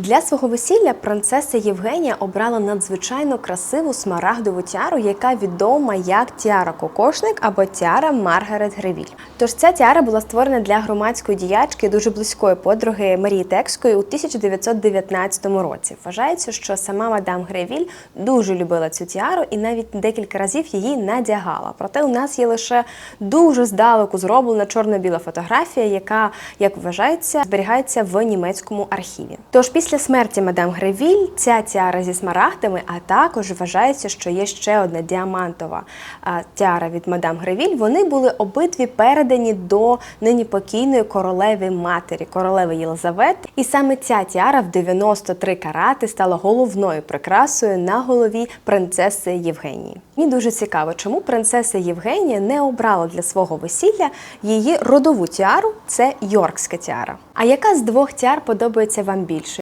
Для свого весілля принцеса Євгенія обрала надзвичайно красиву смарагдову тіару, яка відома як тіара Кокошник або тіара Маргарет Гревіль. Тож ця тіара була створена для громадської діячки дуже близької подруги Марії Текської у 1919 році. Вважається, що сама мадам Гревіль дуже любила цю тіару і навіть декілька разів її надягала. Проте у нас є лише дуже здалеку зроблена чорно-біла фотографія, яка, як вважається, зберігається в німецькому архіві. Тож після смерті мадам Гревіль ця тіара зі смарагдами, а також вважається, що є ще одна діамантова тіара від мадам Гревіль. Вони були обидві передані до нині покійної королеви матері, королеви Єлизавети. І саме ця тіара в 93 карати стала головною прикрасою на голові принцеси Євгенії. Мені дуже цікаво, чому принцеса Євгенія не обрала для свого весілля її родову тіару це Йоркська тіара. А яка з двох тіар подобається вам більше?